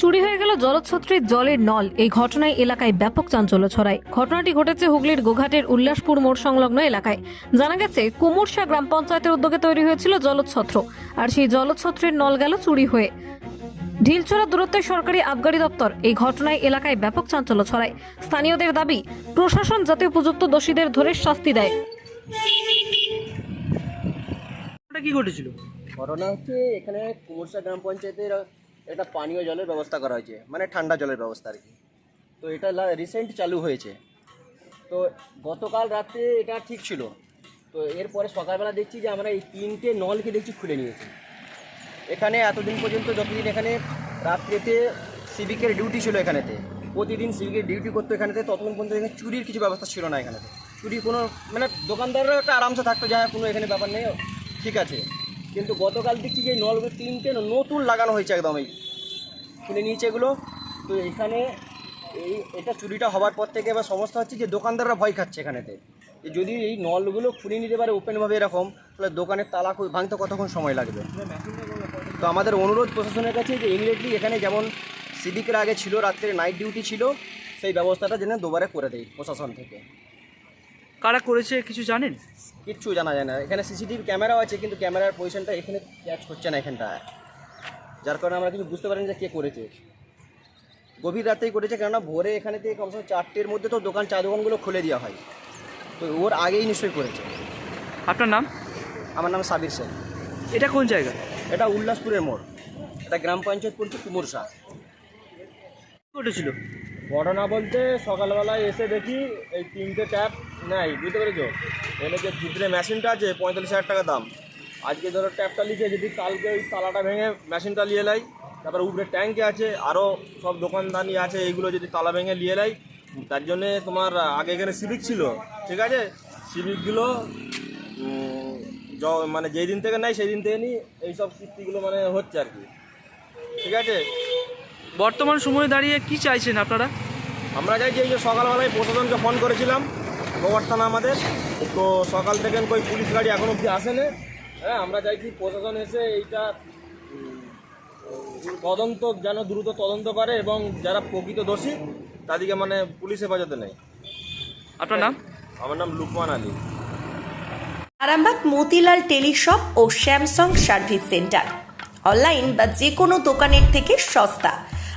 চুরি হয়ে গেল জলছত্রীর জলের নল। এই ঘটনায় এলাকায় ব্যাপক চাঞ্চল্য ছড়ায়। ঘটনাটি ঘটেছে হুগলির গোঘাটের উল্লাসপুর মোড় সংলগ্ন এলাকায়। জানা গেছে কুমুরশা গ্রাম পঞ্চায়েতের উদ্যোগে তৈরি হয়েছিল জলছত্র আর সেই জলছত্রের নল গেল চুরি হয়ে। ঢিলচড়া দূরত্বের সরকারি আবগারি দপ্তর এই ঘটনায় এলাকায় ব্যাপক চাঞ্চল্য ছড়ায়। স্থানীয়দের দাবি প্রশাসন যাতে উপযুক্ত দোষীদের ধরে শাস্তি দেয়। কি ঘটেছিল? ঘটনা হচ্ছে এখানে কুমুরসা গ্রাম পঞ্চায়েতের একটা পানীয় জলের ব্যবস্থা করা হয়েছে মানে ঠান্ডা জলের ব্যবস্থা আর কি। তো এটা রিসেন্ট চালু হয়েছে। তো গতকাল রাতে এটা ঠিক ছিল। তো এরপরে সকালবেলা দেখছি যে আমরা এই তিনটে নলকে দেখছি খুলে নিয়েছি। এখানে এতদিন পর্যন্ত যতদিন এখানে রাত্রেতে সিভিকের ডিউটি ছিল এখানেতে, প্রতিদিন সিভিকের ডিউটি করতো এখানেতে, ততক্ষণ পর্যন্ত এখানে চুরির কিছু ব্যবস্থা ছিল না এখানেতে। চুরির কোনো মানে দোকানদাররা একটা আরামসে থাকতো যা কোনো এখানে ব্যাপার নেই, ঠিক আছে। কিন্তু গতকাল দেখছি যে নলগুলো তিনটে নতুন লাগানো হয়েছে একদম এই খুলে নিয়েছে এগুলো। তো এখানে এই এটা চুরিটা হওয়ার পর থেকে এবার সমস্যা হচ্ছে যে দোকানদাররা ভয় খাচ্ছে এখানেতে। যদি এই নলগুলো খুলে নিতে পারে ওপেনভাবে এরকম, তাহলে দোকানের তালা ভাঙতে কতক্ষণ সময় লাগবে? তো আমাদের অনুরোধ প্রশাসনের কাছে যে ইমিডিয়েটলি এখানে যেমন সিভিকের আগে ছিল, রাত্রে নাইট ডিউটি ছিল, সেই ব্যবস্থাটা যেন দুবারে করে দেয় প্রশাসন থেকে। কারা করেছে কিছু জানেন? কিচ্ছু জানা যায় না। এখানে সিসিটিভি ক্যামেরাও আছে কিন্তু ক্যামেরার পজিশনটা এখানে ক্যাচ করছে না এখানটা। যার কারণে আমরা কিছু বুঝতে পারিনি যে কে করেছে। গভীর রাতেই করেছে কেননা ভোরে এখানে থেকে কমসে কম চারটের মধ্যে তো দোকান চা দোকানগুলো খুলে দেওয়া হয়। তো ওর আগেই নিশ্চয়ই করেছে। আপনার নাম? আমার নাম সাবির সেন। এটা কোন জায়গা? এটা উল্লাসপুরের মোড়। এটা গ্রাম পঞ্চায়েত পড়ছে কুমুরসা ঘটেছিল ঘটনা বলতে সকালবেলায় এসে দেখি এই তিনটে ট্যাপ নাই, বুঝতে পেরেছ? এনে যে ভিতরে মেশিনটা আছে, পঁয়তাল্লিশ হাজার টাকা দাম। আজকে ধরো ট্যাপটা লিখে যদি কালকে ওই তালাটা ভেঙে মেশিনটা নিয়ে নেয় তারপরে উপরে ট্যাঙ্কি আছে আরও সব দোকানদানি আছে এইগুলো যদি তালা ভেঙে নিয়ে নেয় তার জন্যে তোমার আগে এখানে সিভিক ছিল, ঠিক আছে? সিভিকগুলো মানে যেই দিন থেকে নেয়, সেই দিন থেকে নি এইসব কীর্তিগুলো মানে হচ্ছে আর কি। ঠিক আছে? বর্তমান সময়ে দাঁড়িয়ে কি চাইছেন আপনারা? আমরা চাইছি এই যে সকালবেলায় প্রশাসনকে ফোন করেছিলাম গোবর থানা আমাদের। তো সকাল থেকে কই পুলিশ গাড়ি এখন অবধি আসেনি হ্যাঁ আমরা চাইছি প্রশাসন এসে এইটা তদন্ত যেন দ্রুত তদন্ত করে এবং যারা প্রকৃত দোষী তাদেরকে মানে পুলিশ হেফাজতে নেয়। আপনার নাম? আমার নাম লুকমান আলী। আরামবাগ মতিলাল টেলিশপ ও স্যামসাং সার্ভিস সেন্টার। অনলাইন বা যে কোনো দোকানের থেকে সস্তা।